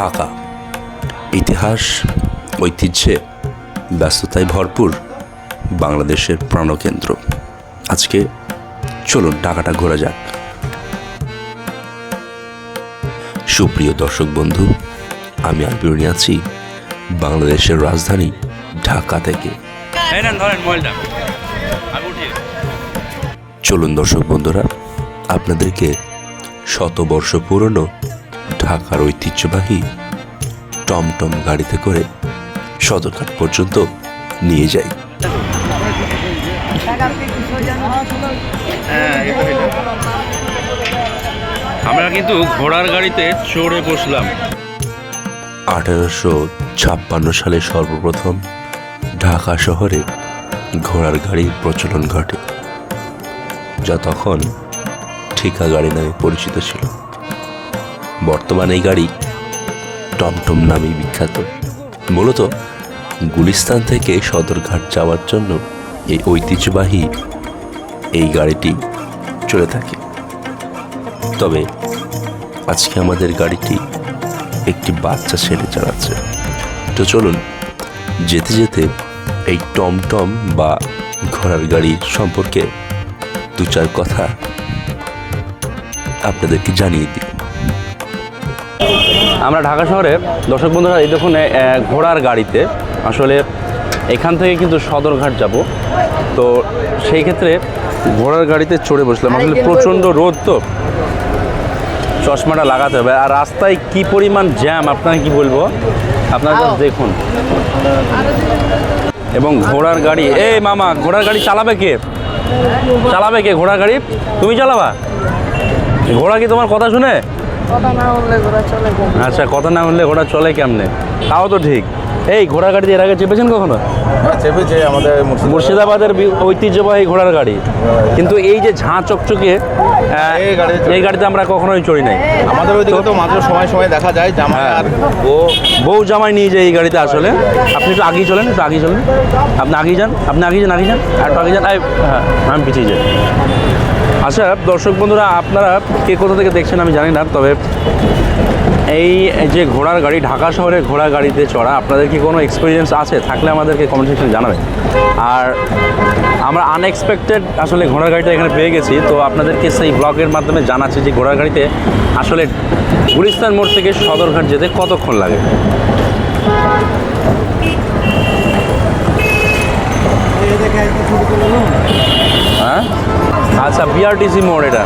ঢাকা। ইতিহাস ঐতিহ্যে ব্যস্ততায় ভরপুর বাংলাদেশের প্রাণকেন্দ্র। আজকে চলুন ঢাকাটা ঘোরা যাক। সুপ্রিয় দর্শক বন্ধু আমি আলবিরুনি আছি বাংলাদেশের রাজধানী ঢাকা থেকে। চলুন দর্শক বন্ধুরা আপনাদেরকে শতবর্ষ পুরনো ঢাকার ঐতিহ্যবাহী টমটম গাড়িতে করে সদরঘাট পর্যন্ত নিয়ে যাই। আমরা কিন্তু ঘোড়ার গাড়িতে চড়ে বসলাম আঠারোশো ছাপ্পান্ন সালে সর্বপ্রথম ঢাকা শহরে ঘোড়ার গাড়ির প্রচলন ঘটে যা তখন ঠিকা গাড়ি নামে পরিচিত ছিল বর্তমানে এই গাড়ি টমটম নামে বিখ্যাত। মূলত গুলিস্তান থেকে সদরঘাট যাওয়ার জন্য এই ঐতিহ্যবাহী এই গাড়িটি চলে থাকে। তবে আজকে আমাদের গাড়িটি একটি বাচ্চা ছেলে চালাচ্ছে। তো চলুন, যেতে যেতে এই টমটম বা ঘোড়ার গাড়ি সম্পর্কে দু চার কথা আপনাদেরকে জানিয়ে দিই। আমরা ঢাকা শহরে দর্শক বন্ধুরা এই দেখুন ঘোড়ার গাড়িতে আসলে এখান থেকে কিন্তু সদরঘাট যাব। তো সেই ক্ষেত্রে ঘোড়ার গাড়িতে চড়ে বসলাম। আসলে প্রচণ্ড রোদ তো। চশমাটা লাগাতে হবে। আর রাস্তায় কি পরিমাণ জ্যাম আপনাকে কি বলব? আপনারা দেখুন। এবং ঘোড়ার গাড়ি এই মামা ঘোড়ার গাড়ি চালাবে কে? চালাবে কে ঘোড়ার গাড়ি? তুমি চালাবা? ঘোড়া কি তোমার কথা শুনে? বললে? আচ্ছা কথা না শুনলে ঘোড়া চলে কেমনে? তাও তো ঠিক। এই ঘোড়া গাড়িতে এর আগে চেপেছেন কখনো? চেপেছে আমাদের মুর্শিদাবাদের ঐতিহ্যবাহী ঘোড়ার গাড়ি। কিন্তু এই যে ঝাঁ চকচকে এই গাড়িতে এই গাড়িতে আমরা কখনোই চড়ি নাই। আমাদের ওইদিকে তো মাঝে সময় সময় দেখা যায় জামা হ্যাঁ। আর ও বউ জামাই নিয়ে যায় এই গাড়িতে আসলে। আপনি একটু আগেই চলেন একটু আগেই চলেন। আপনি আগেই যান আপনি আগেই যান আগেই যান আর একটু আগেই যান। হ্যাঁ আমি পিছিয়ে যাই। আচ্ছা দর্শক বন্ধুরা, আপনারা কে কোথা থেকে দেখছেন আমি জানি না, তবে এই যে ঘোড়ার গাড়ি, ঢাকা শহরে ঘোড়া গাড়িতে চড়া, আপনাদের কি কোনো এক্সপিরিয়েন্স আছে? থাকলে আমাদেরকে কমেন্ট সেকশনে জানাবেন। আর আমরা আনএক্সপেক্টেড আসলে ঘোড়ার গাড়িটা এখানে পেয়ে গেছি, তো আপনাদেরকে সেই ব্লগের মাধ্যমে জানাচ্ছি যে ঘোড়ার গাড়িতে আসলে গুলিস্তান মোড় থেকে সদরঘাট যেতে কতক্ষণ লাগে। আচ্ছা বিআরটিসি মোড় এটা?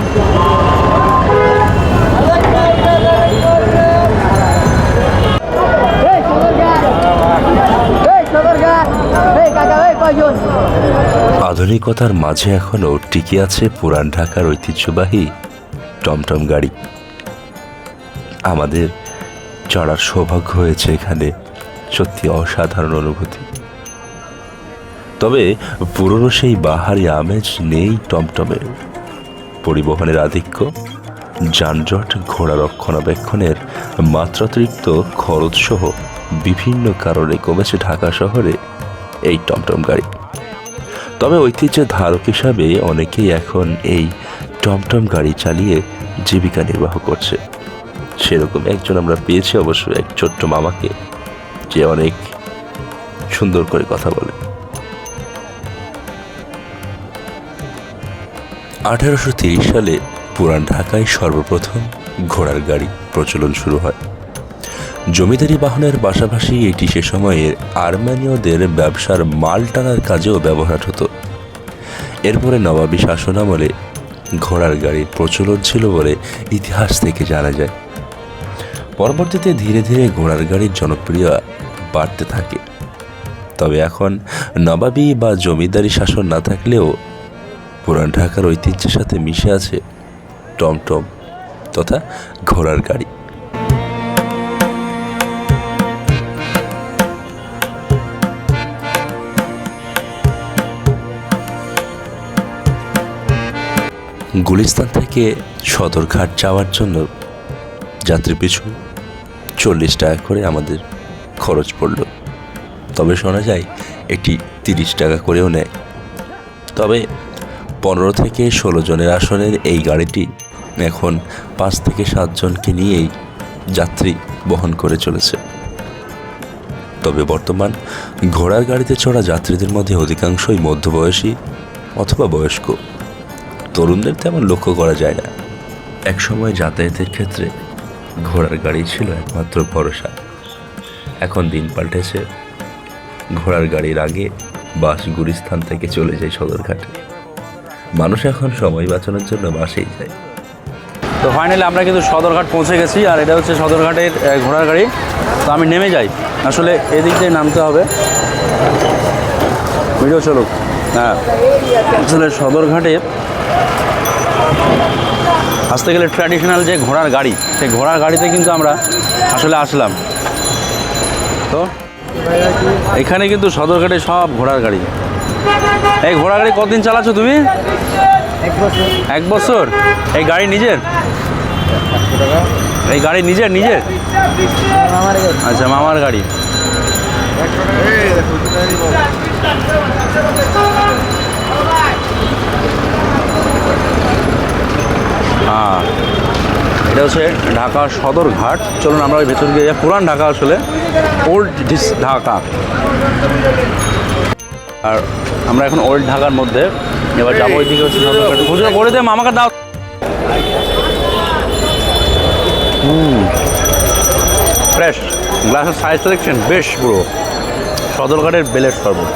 আধুনিকতার মাঝে এখনও টিকে আছে পুরান ঢাকার ঐতিহ্যবাহী টমটম গাড়ি। আমাদের চড়ার সৌভাগ্য হয়েছে এখানে সত্যি অসাধারণ অনুভূতি। তবে পুরনো সেই বাহারি আমেজ নেই টমটমের। পরিবহনের আধিক্য, যানজট ঘোড়া রক্ষণাবেক্ষণের মাত্রাতিরিক্ত খরচসহ বিভিন্ন কারণে কমেছে ঢাকা শহরে এই টমটম গাড়ি। তবে ঐতিহ্যের ধারক হিসাবে অনেকেই এখন এই টমটম গাড়ি চালিয়ে জীবিকা নির্বাহ করছে। সেরকম একজন আমরা পেয়েছি অবশ্য এক ছোট্ট মামাকে, যে অনেক সুন্দর করে কথা বলে। আঠারোশো সালে পুরান ঢাকায় সর্বপ্রথম ঘোড়ার গাড়ি প্রচলন শুরু হয়। জমিদারি বাহনের পাশাপাশি এটি সে সময়ের আর্মেনীয়দের ব্যবসার মাল টানার কাজেও ব্যবহার হতো। এরপরে নবাবী শাসনামলে ঘোড়ার গাড়ির প্রচলন ছিল বলে ইতিহাস থেকে জানা যায়। পরবর্তীতে ধীরে ধীরে ঘোড়ার গাড়ির জনপ্রিয় বাড়তে থাকে। তবে এখন নবাবী বা জমিদারি শাসন না থাকলেও পুরান ঢাকার ঐতিহ্যের সাথে মিশে আছে টমটম তথা ঘোড়ার গাড়ি। গুলিস্তান থেকে সদরঘাট যাওয়ার জন্য যাত্রী পিছু চল্লিশ টাকা করে আমাদের খরচ পড়ল। তবে শোনা যায় এটি তিরিশ টাকা করেও নেয়। তবে পনেরো থেকে ষোলো জনের আসনের এই গাড়িটি এখন পাঁচ থেকে সাতজনকে নিয়েই যাত্রী বহন করে চলেছে। তবে বর্তমান ঘোড়ার গাড়িতে চড়া যাত্রীদের মধ্যে অধিকাংশই মধ্যবয়সী অথবা বয়স্ক। তরুণদের তেমন লক্ষ্য করা যায় না। একসময় যাতায়াতের ক্ষেত্রে ঘোড়ার গাড়ি ছিল একমাত্র ভরসা। এখন দিন পাল্টেছে। ঘোড়ার গাড়ির আগে বাস গুলিস্থান থেকে চলে যায় সদরঘাটে। মানুষ এখন সময় বাঁচানোর জন্য বাসেই যায়। তো ফাইনালি আমরা কিন্তু সদরঘাট পৌঁছে গেছি, আর এটা হচ্ছে সদরঘাটের ঘোড়ার গাড়ি। তো আমি নেমে যাই। আসলে এদিক দিয়ে নামতে হবে। ভিডিও চলুক। হ্যাঁ। আসলে সদরঘাটে আসতে গেলে ট্র্যাডিশনাল যে ঘোড়ার গাড়ি, সেই ঘোড়ার গাড়িতে কিন্তু আমরা আসলে আসলাম। তো এখানে কিন্তু সদরঘাটে সব ঘোড়ার গাড়ি। এই ঘোড়া গাড়ি কতদিন চালাচ্ছ তুমি? এক বছর। এই গাড়ি নিজের? এই গাড়ি নিজের নিজের? আচ্ছা মামার গাড়ি। হ্যাঁ। এটা হচ্ছে ঢাকা সদর ঘাট। চলুন আমরা ওই ভেতর গিয়ে যাই। পুরান ঢাকা আসলে। ওল্ড ঢাকা। আর আমরা এখন ওল্ড ঢাকার মধ্যে। এবার যাব ওইদিকে হচ্ছে সদর ঘাট খুচরো করে দে মামাকে দাও। ফ্রেশ গ্লাসের সাইজ দেখছেন? বেশ পুরো। সদরঘাটের বেলের শরবত।